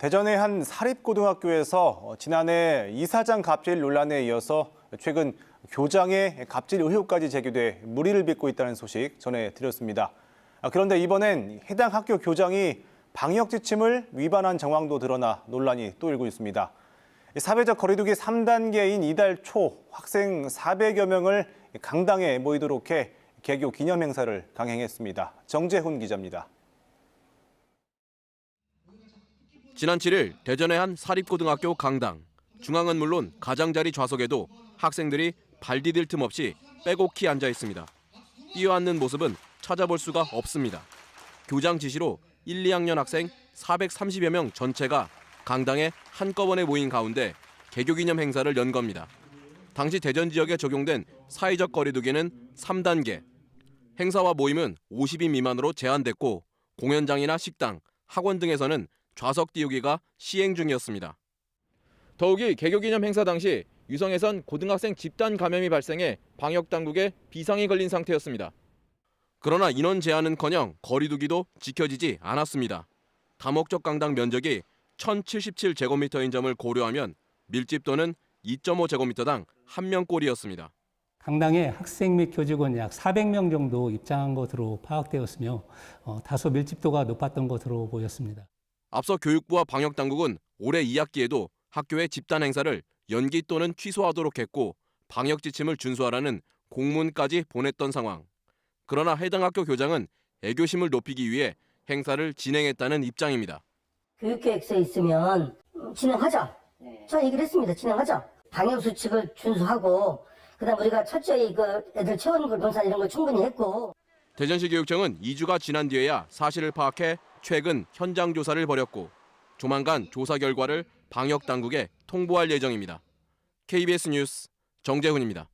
대전의 한 사립고등학교에서 어, 지난해 이사장 갑질 논란에 이어서 최근 교장의 갑질 의혹까지 제기돼 무리를 빚고 있다는 소식 전해드렸습니다. 아, 그런데 이번엔 해당 학교 교장이 방역 지침을 위반한 정황도 드러나 논란이 또 일고 있습니다. 사회적 거리두기 3단계인 이달 초 학생 400여 명을 강당에 모이도록 해 개교 기념 행사를 강행했습니다. 정재훈 기자입니다. 지난 7일 대전의 한 사립고등학교 강당. 중앙은 물론 가장자리 좌석에도 학생들이 발 디딜 틈 없이 빼곡히 앉아 있습니다. 뛰어앉는 모습은 찾아볼 수가 없습니다. 교장 지시로 1, 2학년 학생 430여 명 전체가 강당에 한꺼번에 모인 가운데 개교 기념 행사를 연 겁니다. 당시 대전 지역에 적용된 사회적 거리두기는 3단계. 행사와 모임은 50인 미만으로 제한됐고 공연장이나 식당, 학원 등에서는 좌석 띄우기가 시행 중이었습니다. 더욱이 개교 기념 행사 당시 유성에선 고등학생 집단 감염이 발생해 방역 당국에 비상이 걸린 상태였습니다. 그러나 인원 제한은커녕 거리두기도 지켜지지 않았습니다. 다목적 강당 면적이 1,077제곱미터인 점을 고려하면 밀집도는 2.5제곱미터당 한 명꼴이었습니다. 강당에 학생 및 교직원 약 400명 정도 입장한 것으로 파악되었으며 어, 다소 밀집도가 높았던 것으로 보였습니다. 앞서 교육부와 방역당국은 올해 2학기에도 학교의 집단 행사를 연기 또는 취소하도록 했고 방역 지침을 준수하라는 공문까지 보냈던 상황. 그러나 해당 학교 교장은 애교심을 높이기 위해 행사를 진행했다는 입장입니다. 교육계획서에 있으면 음, 진행하자. 저 얘기를 했습니다. 진행하자. 방역 수칙을 준수하고 그다음 우리가 철저히 그 애들 걸 본사 이런 걸 충분히 했고 대전시 교육청은 2주가 지난 뒤에야 사실을 파악해 최근 현장 조사를 벌였고 조만간 조사 결과를 방역 당국에 통보할 예정입니다. KBS 뉴스 정재훈입니다.